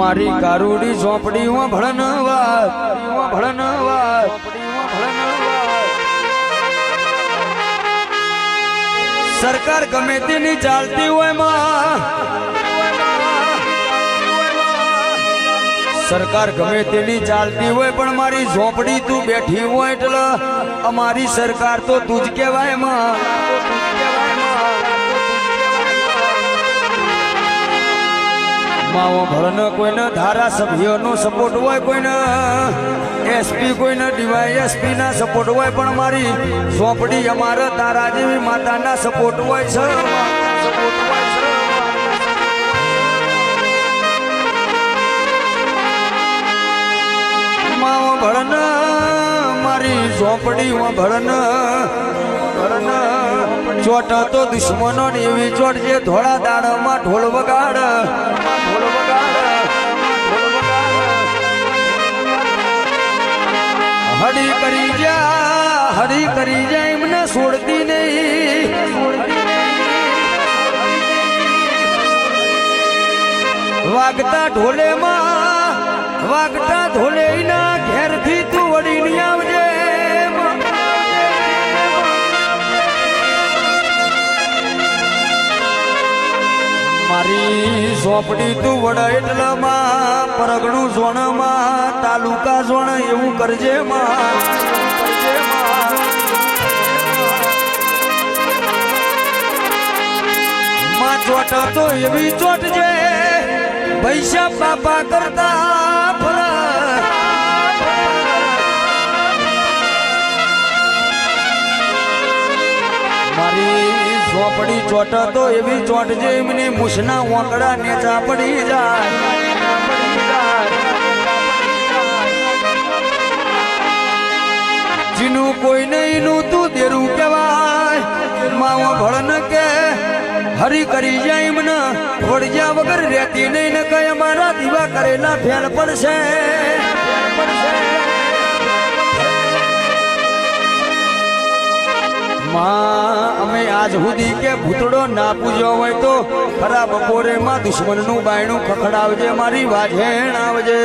મારી ગારુડી ઝોપડી માં ભળનવા ભળનવા સરકાર ગમે તેની ચાલતી હોયમાં. સરકાર ગમે તેની ચાલતી હોય પણ મારી ઝોપડી તું બેઠી હોય એટલે અમારી સરકાર તો તું જ કહેવાયમાં. માવો ભળનો કોઈને ધારાસભ્યોનો સપોર્ટ હોય કોઈને. એસપી કોઈને ડીવાયએસપી ના સપોર્ટ હોય પણ મારી ઝોપડી અમારે તારા જેવી માતાના સપોર્ટ હોય છે. માવો ભળન મારી ઝોપડીમાં ભળન ભળન ચોટ તો દુશ્મનો એવી ચોટ જે ધોળા દાડામાં ઢોલ વગાડ. હરી કરી જા, હરી કરી જા, એમને છોડતી નહીં. વાગતા ઢોલે ઢોલેમાં, વાગતા ઢોલે ના ઘેરથી તું વળી ની આવજે મારી ઝોપડી તું વડા એટલામાં પરગણું ઝોણમાં તાલુકા ઝોણ એવું કરજે માં માં. માં ચોટ તો એવી ચોટ છે પૈસા બાપા કરતા. મારી ઝોપડી ચોટ તો એવી ચોટ છે એમને મુસના વાંકડા નેચા પડી જાય કોઈ નહીં નું તું દેરું કહેવાય. માવો ભળન કે, હરી કરી જાય મને વળગ્યા વગર રહેતી નહીં, ને કઈ અમારા દીવા કરેલા ફેલ પડશે. માં, અમે આજ સુધી કે ભૂતડો ના પૂજ્યો હોય તો ખરા બપોરે માં દુશ્મનનું બાયણું ખખડાવજે, મારી વાજેણ આવજે.